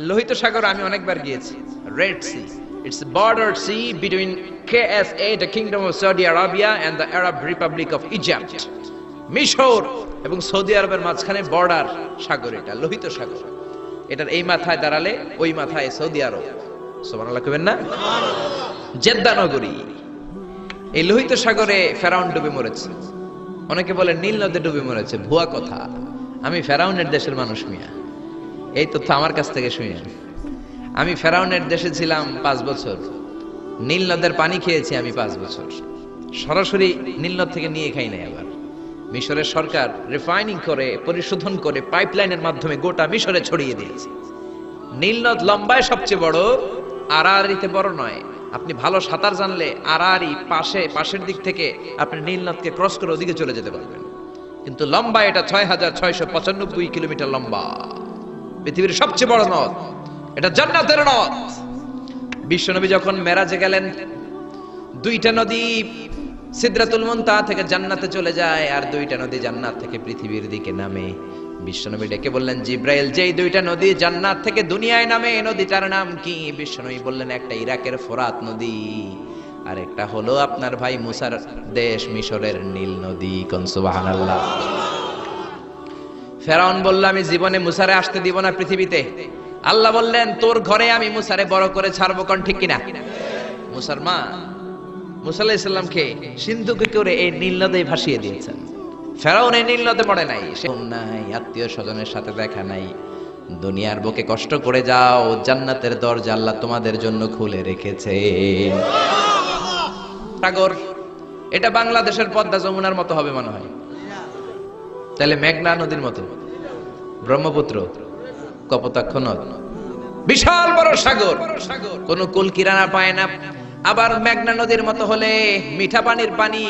লোহিত সাগর আমি অনেকবার গিয়েছি। Red sea it's border sea between KSA the kingdom of Saudi Arabia, and the Arab republic of Egypt. মিশর এবং Saudi আরবের মাঝখানে বর্ডার সাগর এটা, লোহিত সাগর। এটার এই মাথায় দাঁড়ালে ওই মাথায় সৌদি আরব সুবহানাল্লাহ কইবেন না? জেদ্দা নগরী। এই লোহিত সাগরে ফেরাউন ডুবে মরেছে। অনেকে বলে নীল নদে ডুবে মরেছে, ভুয়া কথা। আমি ফেরাউনের দেশের মানুষ মিয়া। এই তথ্য আমার কাছ থেকে শুনেন আমি ফেরাউনের দেশে ছিলাম পাঁচ বছর। নীল নদের পানি খেয়েছি আমি পাঁচ বছর। সরাসরি নীল নদ থেকে নিয়ে খাই নাই আবার। মিশরের সরকার রিফাইনিং করে, পরিশোধন করে পাইপলাইনের মাধ্যমে গোটা মিশরে ছড়িয়ে দিয়েছে। নীল নদ লম্বায় সবচেয়ে বড়, আড়াআড়িতে বড় নয়। আপনি ভালো সাঁতার জানলে আড়াআড়ি পাশে, পাশের দিক থেকে আপনি নীল নদকে ক্রস করে ওদিকে চলে যেতে পারবেন। কিন্তু লম্বা এটা ছয় হাজার ছয়শো পঁচানব্বই কিলোমিটার লম্বা। পৃথিবীর সবচেয়ে বড় নদ। এটা জান্নাতের নদ। বিশ্বনবী যখন মেরাজে গেলেন, দুইটা নদী সিদ্রাতুল মুনতাহা থেকে জান্নাতে চলে যায় আর দুইটা নদী জান্নাত থেকে পৃথিবীর দিকে নামে। বিশ্বনবী ডেকে বললেন, জিব্রাইল, যেই দুইটা নদী জান্নাত থেকে দুনিয়ায় নামে, এই নদীটার নাম কি? বিশ্বনবী বললেন, একটা ইরাকের ফোরাত নদী আর একটা হলো আপনার ভাই মুসার দেশ মিশরের নীল নদী, কোন সুবহানাল্লাহ। ফেরাউন বলল, আমি জীবনে মুসারে আসতে দিব না পৃথিবীতে। আল্লাহ বললেন, তোর ঘরে আমি মুসারে বড় করে ছাড়বো কোন ঠিক কিনা? মুসার মা মুসা আলাইহিস সালামকে সিন্ধুকে করে এই নীল নদে ভাসিয়ে দিয়েছেন ফেরাউন এই নীল নদে পড়ে নাই। সে নাই আত্মীয় স্বজনের সাথে দেখা নাই। দুনিয়ার বুকে কষ্ট করে যাও, জান্নাতের দরজা আল্লাহ তোমাদের জন্য খুলে রেখেছে। সাগর, এটা বাংলাদেশের পদ্মা যমুনার মতো হবে মনে হয়। তাহলে মেঘনা নদীর মতো। ব্রহ্মপুত্র, কপোতাক্ষ নদ। বিশাল বড় সাগর। কোন কুল কিরানা পায় না। আবার মেঘনা নদীর মতো হলে মিঠা পানির পানি,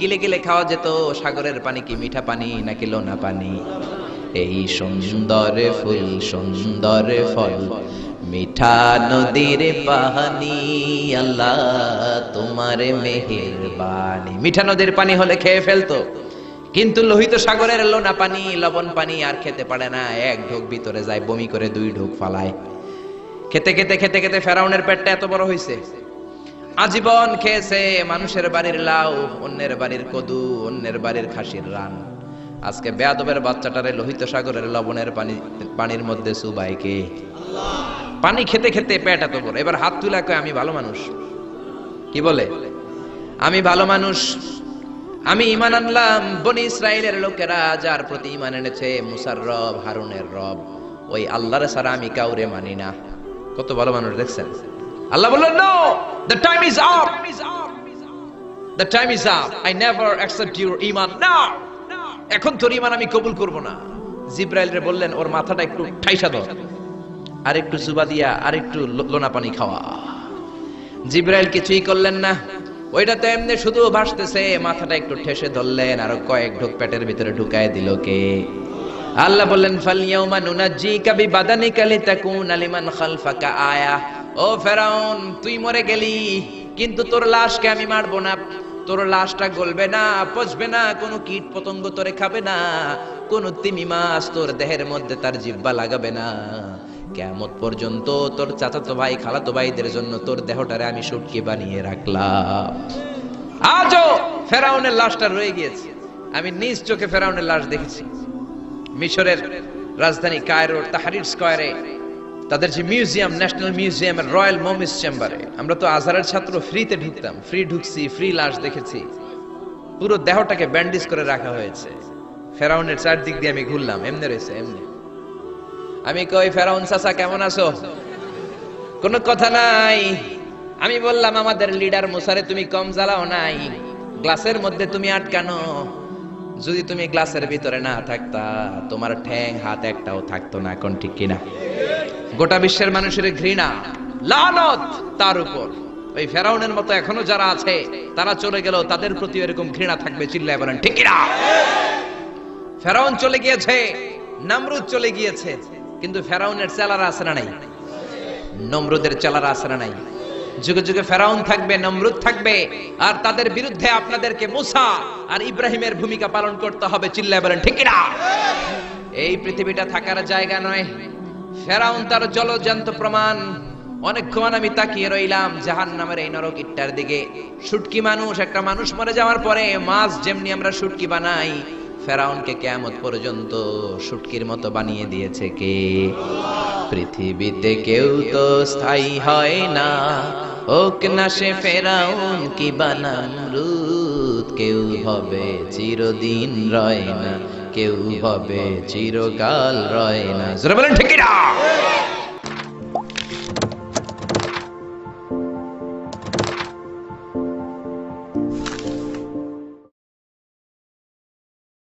গিলে গিলে খাওয়া যেত। সাগরের পানি কি মিঠা পানি নাকি লোনা পানি? এই সুন্দর ফুল, সুন্দর ফল, মিঠা নদীর পানি, আল্লাহ তোমার মেহেরবানি। মিঠা নদীর পানি হলে খেয়ে ফেলতো। কিন্তু লোহিত সাগরের লোনা পানি, লবণ পানি আর খেতে পারে না। এক ঢোক ভিতরে যায়, বমি করে দুই ঢোক ফালায়। খেতে খেতে খেতে খেতে ফেরাউনের পেটটা এত বড় হয়েছে আজীবন খেয়েছে মানুষের বাড়ির লাউ, অন্যের বাড়ির কদু, অন্যের বাড়ির খাসির রান। আজকে বেয়াদবের বাচ্চাটারে লোহিত সাগরের লবণের পানি, পানির মধ্যে সুবাইকে পানি খেতে খেতে পেট এত বড়। এবার হাত তুলা কয়, আমি ভালো মানুষ। কি বলে? আমি ভালো মানুষ। আমি ইমান আনলাম, বনি ইসরায়েলের লোকেরা যার প্রতি ইমান এনেছে, মুসার রব, হারুনের রব। ওই আল্লাহর সারা আমি কাউরে মানি না। কত ভালো মানুষ দেখছেন? আল্লাহ বললেন no the time is up the time is up I never accept your ইমান না এখন তোর ইমান আমি কবুল করব না। জিব্রাইল রে বললেন, ওর মাথাটা একটু ঠাইসা দাও আর একটু জুবা দিয়া আর একটু লোনা পানি খাওয়া। জিব্রাইল কিছুই করলেন না। ওইটা তো এমনি শুধু ভাসতেছে, মাথাটা একটু ঠেসে ধরলেন, আর কয়েক ঢোক পেটের ভিতরে ঢুকায় দিল কে। আল্লাহ বললেন ফালিয়াউমা নুনাজ্জিকা বিবাদানিকা লিতাকুনা লিমান খালফাকা আয়া। ও ফেরাউন, তুই মরে গেলি, কিন্তু তোর লাশকে আমি মারবো না। তোর লাশটা গলবে না, পচবে না, কোনো কীট পতঙ্গ তোরে খাবে না, কোনো তিমি মাছ তোর দেহের মধ্যে তার জিব্বা লাগাবে না। কেমত পর্যন্ত তোর চাচাতো ভাই, খালাতো ভাইদের জন্য তোর দেহটারে আমি সুটকি বানিয়ে রাখলাম। আজও ফেরাউনের লাশটা রয়ে গিয়েছে। আমি নিজ চোখে ফেরাউনের লাশ দেখেছি। মিশরের রাজধানী কায়রোর তাহারির স্কয়ারে তাদের যে মিউজিয়াম, ন্যাশনাল মিউজিয়ামের রয়্যাল মমিস চেম্বারে, আমরা তো আজহারের ছাত্র, ফ্রিতে ঢুকতাম, ফ্রি ঢুকছি, ফ্রি লাশ দেখেছি। পুরো দেহটাকে ব্যান্ডেজ করে রাখা হয়েছে। ফেরাউনের চারদিক দিয়ে আমি ঘুরলাম, এমনি রয়েছে, এমনি। আমি কই, ফেরাউন চাচা, কেমন আছো? কোনো কথা নাই। আমি বললাম, আমাদের লিডার মুসারে তুমি কম জ্বালাও নাই। গ্লাসের মধ্যে তুমি আটকানো। যদি তুমি গ্লাসের ভিতরে না থাকতা, তোমার ঠ্যাং, হাত একটাও থাকতো না, এখন ঠিক কিনা? গোটা বিশ্বের মানুষের ঘৃণা, লানত তার উপর। ওই ফেরাউনের মতো এখনও যারা আছে, তারা চলে গেল তাদের প্রতি এরকম ঘৃণা থাকবে, চিল্লায় বলেন, ঠিক কিনা? ফেরাউন চলে গিয়েছে, নামরুদ চলে গিয়েছে। কিন্তু ফেরাউনের চেলারা আছে না নাই? নমরুদের চেলারা আছে না নাই? যুগে যুগে ফেরাউন থাকবে, নমরুদ থাকবে, আর তাদের বিরুদ্ধে আপনাদেরকে মুসা আর ইব্রাহিমের ভূমিকা পালন করতে হবে। চিল্লায় বলেন, ঠিক না এই পৃথিবীটা থাকার জায়গা নয়। ফেরাউন তার জলজান্ত প্রমাণ। অনেকক্ষণ আমি তাকিয়ে রইলাম জাহান নামের এই নরক ইট্টার দিকে। শুটকি মানুষ, একটা মানুষ মরে যাওয়ার পরে মাছ যেমনি আমরা শুটকি বানাই ফেরাউনকে কেমত পর্যন্ত সুটকির মতো বানিয়ে দিয়েছে কে? পৃথিবীতে কেউ তো স্থায়ী হয় না। হোক না সে ফেরাউন কি বানান রুত কেউ হবে চিরদিন রয় না। কেউ হবে চিরকাল রয় না। বলেন, ঠিক